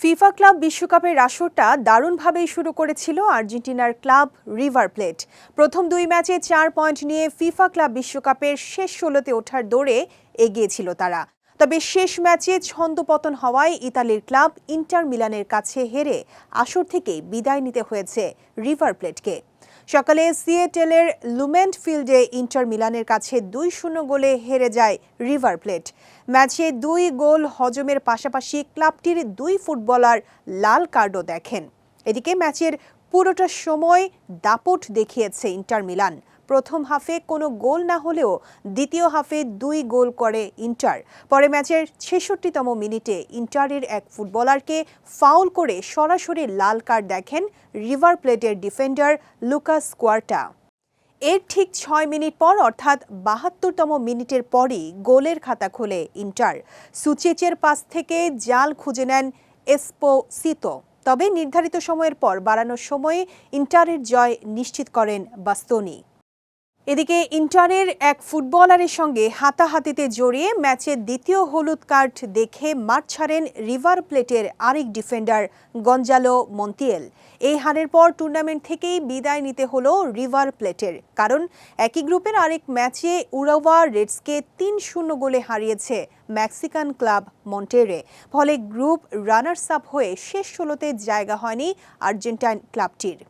FIFA club বিশ্বকাপের আসরটা দারুণভাবেই শুরু করেছিল আর্জেন্টিনার ক্লাব রিভার প্লেট। প্রথম দুই ম্যাচে চার পয়েন্ট নিয়ে ফিফা ক্লাব বিশ্বকাপের শেষ ষোলোতে ওঠার দৌড়ে এগিয়েছিল তারা। তবে শেষ ম্যাচে ছন্দপতন হওয়ায় ইতালির ক্লাব ইন্টার মিলানের কাছে হেরে আসর থেকেই বিদায় নিতে হয়েছে রিভার প্লেটকে। সকালে সিয়েটেলের লুমেন্ট ফিল্ডে ইন্টার মিলানের কাছে দুই শূন্য গোলে হেরে যায় রিভার প্লেট। ম্যাচে দুই গোল হজমের পাশাপাশি ক্লাবটির দুই ফুটবলার লাল কার্ডও দেখেন। এদিকে ম্যাচের পুরোটা সময় দাপট দেখিয়েছে ইন্টার মিলান। প্রথম হাফে কোনো গোল না হলেও দ্বিতীয় হাফে দুই গোল করে ইন্টার। পরে ম্যাচের ছেষট্টিতম মিনিটে ইন্টারের এক ফুটবলারকে ফাউল করে সরাসরি লাল কার্ড দেখেন রিভার প্লেটের ডিফেন্ডার লুকাস কোয়ার্টা। এর ঠিক ছয় মিনিট পর অর্থাৎ বাহাত্তরতম মিনিটের পরই গোলের খাতা খোলে ইন্টার। সুচেচের পাস থেকে জাল খুঁজে নেন এসপোসিতো। তবে নির্ধারিত সময়ের পর বাড়ানোর সময়ে ইন্টারের জয় নিশ্চিত করেন বাস্তনি। এদিকে ইন্টারের এক ফুটবলারের সঙ্গে হাতাহাতিতে জড়িয়ে ম্যাচের দ্বিতীয় হলুদ কার্ড দেখে মাঠ ছাড়েন রিভার প্লেটের আরেক ডিফেন্ডার গঞ্জালো মন্তিয়েল। এই হারের পর টুর্নামেন্ট থেকেই বিদায় নিতে হলো রিভার প্লেটের। কারণ একই গ্রুপের আরেক ম্যাচে উরাওয়া রেডসকে তিন শূন্য গোলে হারিয়েছে মেক্সিকান ক্লাব মন্টেরে। ফলে গ্রুপ রানার্স আপ হয়ে শেষ ষোলোতে জায়গা হয়নি আর্জেন্টাইন ক্লাবটির।